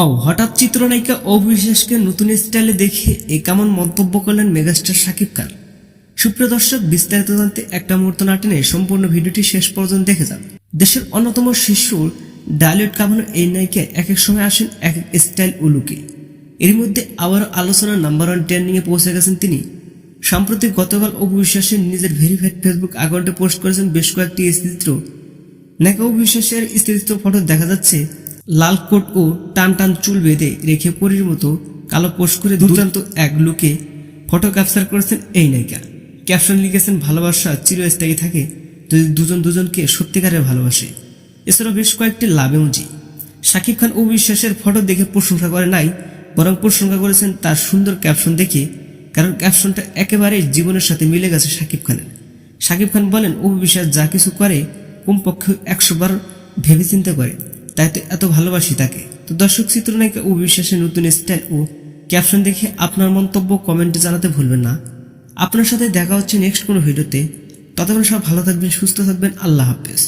ও হঠাৎ চিত্রনায়িকা অবিশ্বাসকে নতুন স্টাইলে দেখে এ কেমন মন্তব্য করলেন মেগাস্টার শাকিব খান। সুপ্রিয় দর্শক, বিস্তারিত জানতে একটা মুহূর্ত না টেনে সম্পূর্ণ ভিডিওটি শেষ পর্যন্ত দেখে যান। দেশের অন্যতম শিশু ডায়লট কামানো এই নায়িকা এক এক সময় আসেন, এক এক স্টাইল উলুকে এর মধ্যে আবারও আলোচনা নাম্বার ওয়ান ট্রেন্ডিংয়ে পৌঁছে গেছেন তিনি। সাম্প্রতিক গতকাল অপু নিজের ভেরিফাইড ফেসবুক অ্যাকাউন্টে পোস্ট করেছেন বেশ কয়েকটি চিত্র নাকি অপু বিশ্বাসের ফটো দেখা যাচ্ছে লাল কোট ও টান টান চুল বেঁধে রেখে পরির মতো কালো পোস্ট করে দুর্দান্ত এক লুকে ফটো ক্যাপচার করেছেন এই নায়িকা। ক্যাপশন লিখেছেন ভালোবাসা চিরস্থায়ী থাকে যদি দুজন দুজনকে সত্যিকারের ভালোবাসে। এছাড়াও বেশ কয়েকটি লাভ এমজি শাকিব খান অবিশ্বাসের ফটো দেখে প্রশংসা করে নাই বরং প্রশংসা করেছেন তার সুন্দর ক্যাপশন দেখে কারণ ক্যাপশনটা একেবারেই জীবনের সাথে মিলে গেছে শাকিব খানের। শাকিব খান বলেন অবিশ্বাস যা কিছু করে কমপক্ষে একশো বার ভেবে চিন্তা করে। তাই তো এত ভালোবাসি তাকে। তো দর্শক চিত্রনায়িকা অবিশ্বাসের নতুন স্টাইল ও ক্যাপশন দেখে আপনার মন্তব্য কমেন্টে জানাতে ভুলবেন না। আপনার সাথে দেখা হচ্ছে নেক্সট কোনো ভিডিওতে ততক্ষণ সব ভালো থাকবেন, সুস্থ থাকবেন, আল্লাহ হাফেজ।